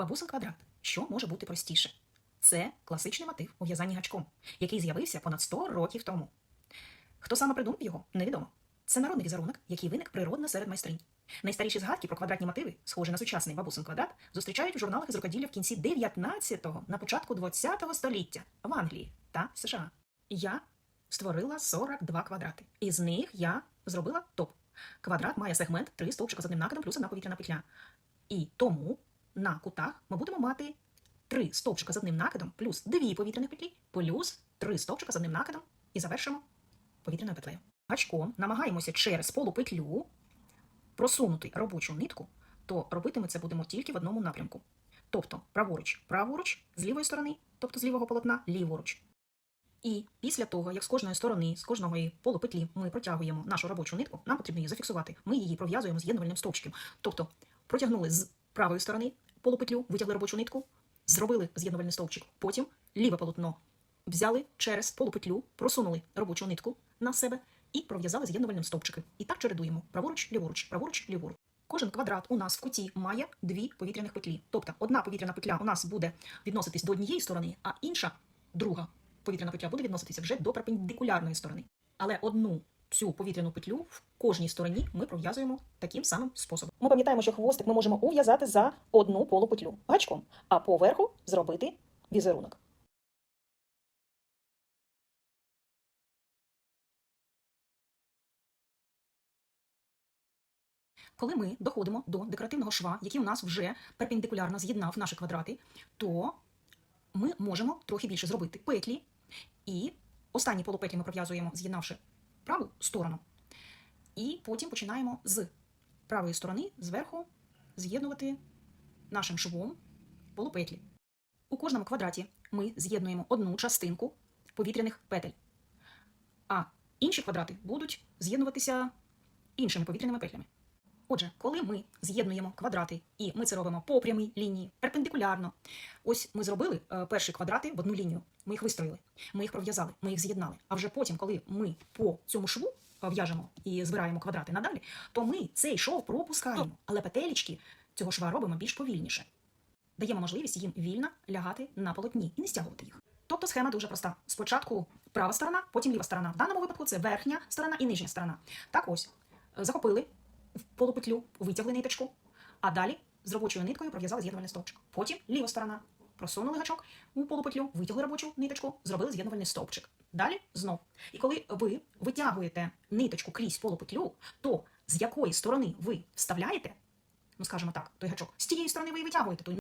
Бабусин квадрат. Що може бути простіше? Це класичний мотив у в'язанні гачком, який з'явився понад 100 років тому. Хто саме придумав його, невідомо. Це народний візерунок, який виник природно серед майстринь. Найстаріші згадки про квадратні мотиви, схожі на сучасний бабусин квадрат, зустрічають у журналах з рукоділля в кінці 19-го, на початку 20-го століття в Англії та США. Я створила 42 квадрати. Із них я зробила топ. Квадрат має сегмент 3 стовпчика з одним накидом плюс одна повітряна петля. І тому на кутах ми будемо мати 3 стовпчика з одним накидом плюс 2 повітряних петлі, плюс 3 стовпчика з одним накидом і завершимо повітряною петлею. Гачком намагаємося через полупетлю просунути робочу нитку, то робити ми це будемо тільки в одному напрямку. Тобто праворуч, праворуч, з лівої сторони, тобто з лівого полотна, ліворуч. І після того, як з кожної сторони, з кожної полупетлі ми протягуємо нашу робочу нитку, нам потрібно її зафіксувати. Ми її пров'язуємо з'єднувальним стовпчиком. Тобто протягнули з правої сторони полупетлю, витягли робочу нитку, зробили з'єднувальний стовпчик. Потім ліве полотно взяли через полупетлю, просунули робочу нитку на себе і пров'язали з'єднувальним стовпчиком. І так чередуємо праворуч, ліворуч, праворуч, ліворуч. Кожен квадрат у нас в куті має дві повітряних петлі. Тобто одна повітряна петля у нас буде відноситись до однієї сторони, а інша, друга повітряна петля буде відноситися вже до перпендикулярної сторони. Але одну цю повітряну петлю в кожній стороні ми пров'язуємо таким самим способом. Ми пам'ятаємо, що хвостик ми можемо ув'язати за одну полупетлю гачком, а поверху зробити візерунок. Коли ми доходимо до декоративного шва, який у нас вже перпендикулярно з'єднав наші квадрати, то ми можемо трохи більше зробити петлі. І останні полупетлі ми пров'язуємо, з'єднавши праву сторону. І потім починаємо з правої сторони зверху з'єднувати нашим швом полупетлі. У кожному квадраті ми з'єднуємо одну частинку повітряних петель, а інші квадрати будуть з'єднуватися іншими повітряними петлями. Отже, коли ми з'єднуємо квадрати, і ми це робимо по прямій лінії, перпендикулярно, ось ми зробили е, перші квадрати в одну лінію. Ми їх вистроїли, ми їх пров'язали, ми їх з'єднали. А вже потім, коли ми по цьому шву е, в'яжемо і збираємо квадрати надалі, то ми цей шов пропускаємо, але петелечки цього шва робимо більш повільніше. Даємо можливість їм вільно лягати на полотні і не стягувати їх. Тобто схема дуже проста. Спочатку права сторона, потім ліва сторона. В даному випадку це верхня сторона і нижня сторона. Так ось е, захопили в полупетлю, витягли ниточку, а далі з робочою ниткою пров'язали з'єднувальний стовпчик. Потім ліва сторона. Просунули гачок у полупетлю, витягли робочу ниточку, зробили з'єднувальний стовпчик. Далі знов. І коли ви витягуєте ниточку крізь полупетлю, то з якої сторони ви вставляєте, ну скажімо так, той гачок, з тієї сторони ви і витягуєте ту